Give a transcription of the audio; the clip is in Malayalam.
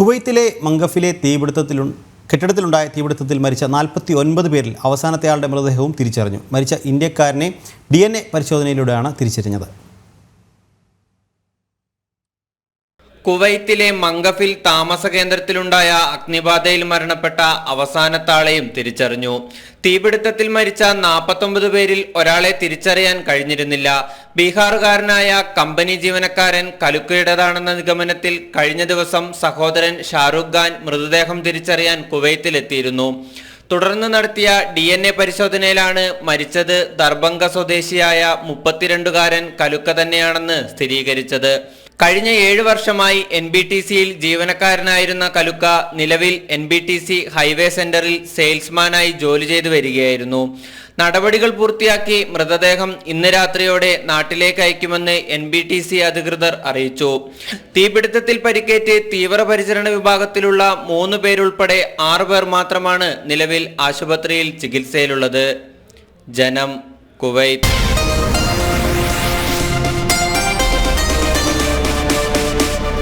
കുവൈത്തിലെ മംഗഫിലെ തീപിടുത്തത്തിലു കെട്ടിടത്തിലുണ്ടായ തീപിടുത്തത്തിൽ മരിച്ച നാൽപ്പത്തി ഒൻപത് പേരിൽ അവസാനത്തെ ആളുടെ മൃതദേഹവും തിരിച്ചറിഞ്ഞു. മരിച്ച ഇന്ത്യക്കാരനെ ഡി പരിശോധനയിലൂടെയാണ് തിരിച്ചറിഞ്ഞത്. കുവൈത്തിലെ മംഗഫിൽ താമസ കേന്ദ്രത്തിലുണ്ടായ അഗ്നിബാധയിൽ മരണപ്പെട്ട അവസാനത്താളെയും തിരിച്ചറിഞ്ഞു. തീപിടുത്തത്തിൽ മരിച്ച നാൽപ്പത്തൊമ്പത് പേരിൽ ഒരാളെ തിരിച്ചറിയാൻ കഴിഞ്ഞിരുന്നില്ല. ബീഹാറുകാരനായ കമ്പനി ജീവനക്കാരൻ കലുക്കയുടേതാണെന്ന നിഗമനത്തിൽ കഴിഞ്ഞ ദിവസം സഹോദരൻ ഷാറൂഖ് ഖാൻ മൃതദേഹം തിരിച്ചറിയാൻ കുവൈത്തിലെത്തിയിരുന്നു. തുടർന്ന് നടത്തിയ ഡി എൻ എ പരിശോധനയിലാണ് മരിച്ചത് ദർഭംഗ സ്വദേശിയായ മുപ്പത്തിരണ്ടുകാരൻ കലുക്ക തന്നെയാണെന്ന് സ്ഥിരീകരിച്ചത്. കഴിഞ്ഞ ഏഴ് വർഷമായി എൻ ബി ടി സിയിൽ ജീവനക്കാരനായിരുന്ന കലുക്ക നിലവിൽ N B T C highway സെന്ററിൽ സെയിൽസ്മാനായി ജോലി ചെയ്തു വരികയായിരുന്നു. നടപടികൾ പൂർത്തിയാക്കി മൃതദേഹം ഇന്ന് രാത്രിയോടെ നാട്ടിലേക്ക് അയക്കുമെന്ന് എൻ ബി ടി സി അധികൃതർ അറിയിച്ചു. തീപിടുത്തത്തിൽ പരിക്കേറ്റ് തീവ്രപരിചരണ വിഭാഗത്തിലുള്ള മൂന്ന് പേരുൾപ്പെടെ ആറു പേർ മാത്രമാണ് നിലവിൽ ആശുപത്രിയിൽ ചികിത്സയിലുള്ളത്. ജനം കുവൈത്ത്.